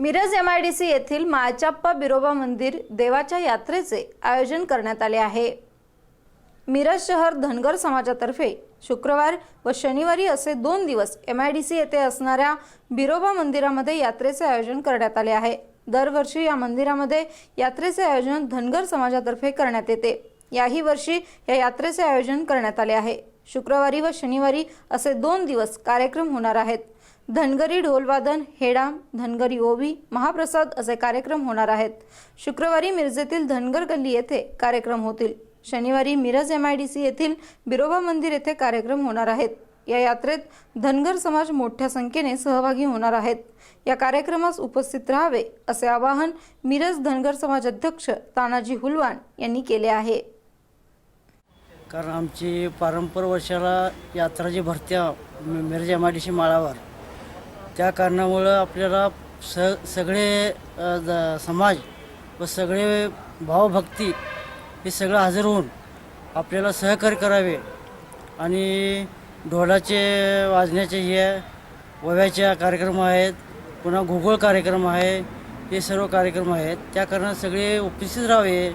Miraj M I D C येथील माळचाप्पा बिरोबा मंदिर देवाच्या यात्रेचे आयोजन करण्यात आले आहे. मिरज शहर धनगर समाजातर्फे शुक्रवार व शनिवारी असे दोन दिवस एम आय डी सी येथे असणाऱ्या बिरोबा मंदिरामध्ये यात्रेचे आयोजन करण्यात आले आहे. दरवर्षी या मंदिरामध्ये यात्रेचे आयोजन धनगर समाजातर्फे करण्यात येते. याही वर्षी या यात्रेचे आयोजन करण्यात आले आहे. शुक्रवारी व शनिवारी असे दोन दिवस कार्यक्रम होणार आहेत. धनगरी ढोलवादन हेडाम धनगरी ओवी महाप्रसाद असे कार्यक्रम होणार आहेत. शुक्रवारी मिरजेतील धनगर गल्ली येथे कार्यक्रम होतील. शनिवारी Miraj M I D C येथील बिरोबा मंदिर येथे कार्यक्रम होणार आहेत. या यात्रेत धनगर समाज मोठ्या संख्येने सहभागी होणार आहेत. या कार्यक्रमास उपस्थित राहावे असे आवाहन मिरज धनगर समाज अध्यक्ष तानाजी हुलवान यांनी केले आहे. कारण आमची पारंपर वर्षाला यात्रा जी भरत्या Miraj M I D C माळावर त्या कारणामुळं आपल्याला स सगळे ज- समाज व सगळे भावभक्ती हे सगळं हजर होऊन आपल्याला सहकार्य करावे आणि ढोलाचे वाजण्याचे हे वव्याच्या कार्यक्रम आहेत पुन्हा घोगोळ कार्यक्रम आहे हे सर्व कार्यक्रम आहेत. त्या कारणात सगळे उपस्थित राहावे.